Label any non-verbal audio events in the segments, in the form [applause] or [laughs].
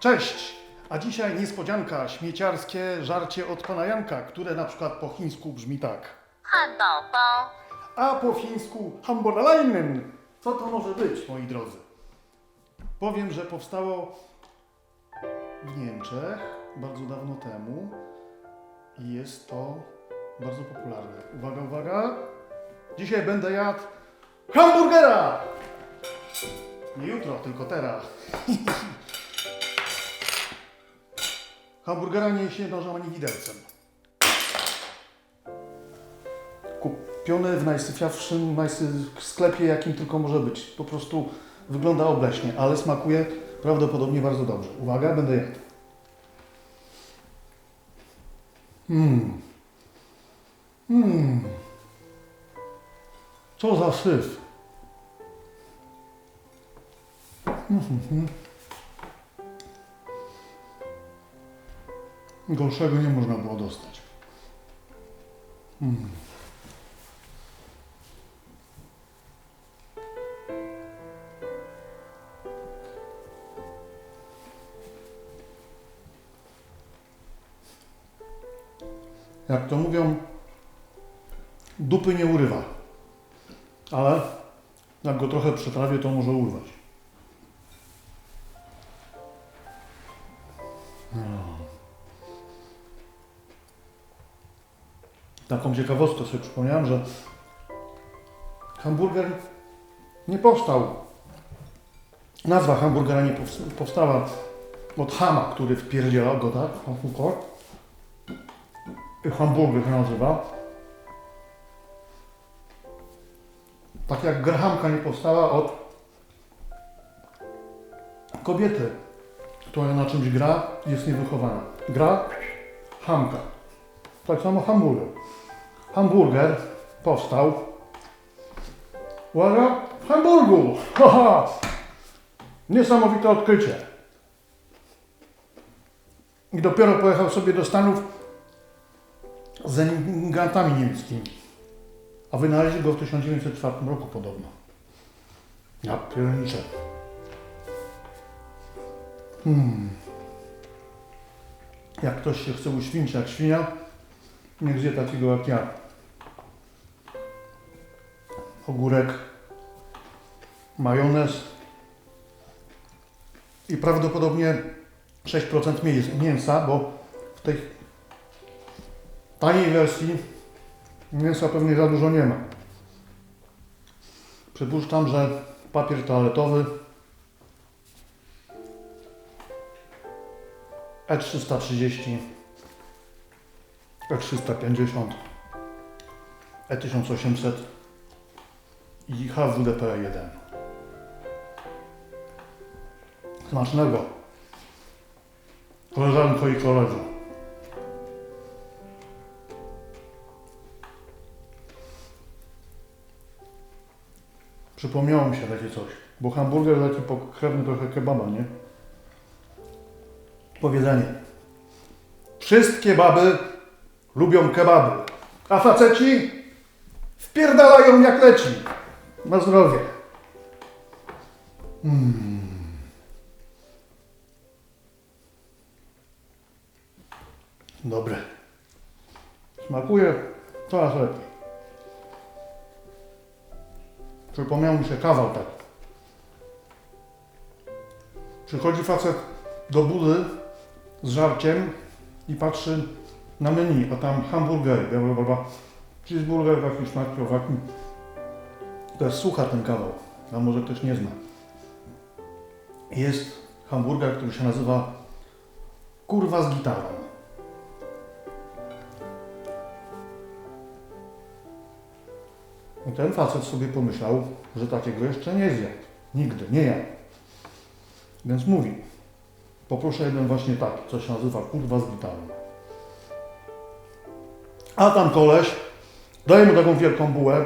Cześć! A dzisiaj niespodzianka, śmieciarskie żarcie od pana Janka, które na przykład po chińsku brzmi tak. A po fińsku Hamboralainen. Co to może być, moi drodzy? Powiem, że powstało w Niemczech bardzo dawno temu i jest to bardzo popularne. Uwaga, uwaga! Dzisiaj będę jadł hamburgera! Nie jutro, tylko teraz. [laughs] Hamburgera nie się nożem ani widelcem. Kupiony w najsyfiawszym najsy sklepie, jakim tylko może być. Po prostu wygląda obleśnie, ale smakuje prawdopodobnie bardzo dobrze. Uwaga, będę jadł. Mmm. Mmm. Co za syf. Mhm. Gorszego nie można było dostać. Mm. Jak to mówią, dupy nie urywa. Ale jak go trochę przetrawię, to może urwać. No. Taką ciekawostkę sobie przypomniałem, że hamburger nie powstał. Nazwa hamburgera nie powst- powstała od hama, który wpierdzielał go, tak? Hamburger. Hamburger się nazywa. Tak jak grahamka nie powstała od kobiety, która na czymś gra jest niewychowana. Gra hamka. Tak samo hamburger. Hamburger powstał uwaga, w Hamburgu. [laughs] Haha! Niesamowite odkrycie. I dopiero pojechał sobie do Stanów z emigrantami niemieckimi. A wynaleźli go w 1904 roku podobno. Ja pierniczę. Hmm. Jak ktoś się chce uświęcić jak świnia, niech zje takiego jak ja. Ogórek, majonez i prawdopodobnie 6% mięs- mięsa, bo w tej taniej wersji mięsa pewnie za dużo nie ma. Przypuszczam, że papier toaletowy E E330 E350 E1800 i HWDP1 Smacznego. Koleżanko i koledzy Przypomniało mi się takie coś, bo hamburger taki pokrewny trochę kebaba, nie? Powiedzenie. Wszystkie baby lubią kebaby, a faceci wpierdalają jak leci. Na zdrowie. Mm. Dobre. Smakuje coraz lepiej. Przypomniał mi się kawał tak. Przychodzi facet do budy z żarciem i patrzy na menu, a tam hamburgery, bla bla cheeseburger w jakim... To jest sucha ten kawał, a może ktoś nie zna. Jest hamburger, który się nazywa kurwa z gitarą. Ten facet sobie pomyślał, że takiego jeszcze nie zjadł. Nigdy, nie jadł. Więc mówi, poproszę jeden właśnie taki, co się nazywa kurwa z gitarą. A tam koleś daje mu taką wielką bułę,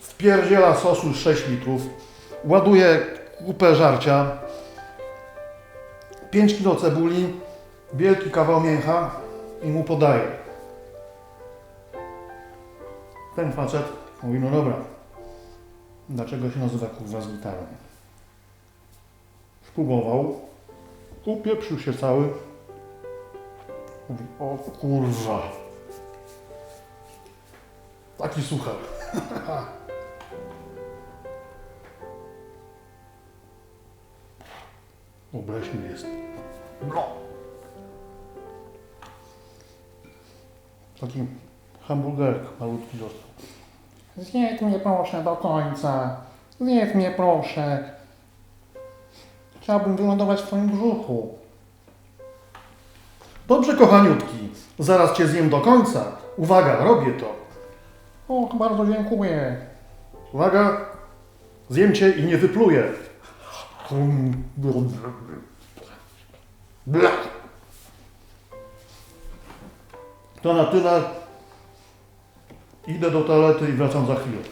wpierdziela sosu 6 litrów, ładuje kupę żarcia, 5 kilo cebuli, wielki kawał mięcha i mu podaje. Ten facet mówi, no dobra, dlaczego się nazywa kurwa z gitarą? Spróbował, upieprzył się cały. Mówi, o kurwa. Taki suchar. [laughs] Obleśny jest. No. Taki hamburgerek malutki dostał. Zjedz mnie proszę do końca. Zjedz mnie proszę. Chciałbym wylądować w twoim brzuchu. Dobrze, kochaniutki. Zaraz cię zjem do końca. Uwaga, robię to. Och, bardzo dziękuję. Uwaga, zjem cię i nie wypluję. To na tyle. Idę do toalety i wracam za chwilę.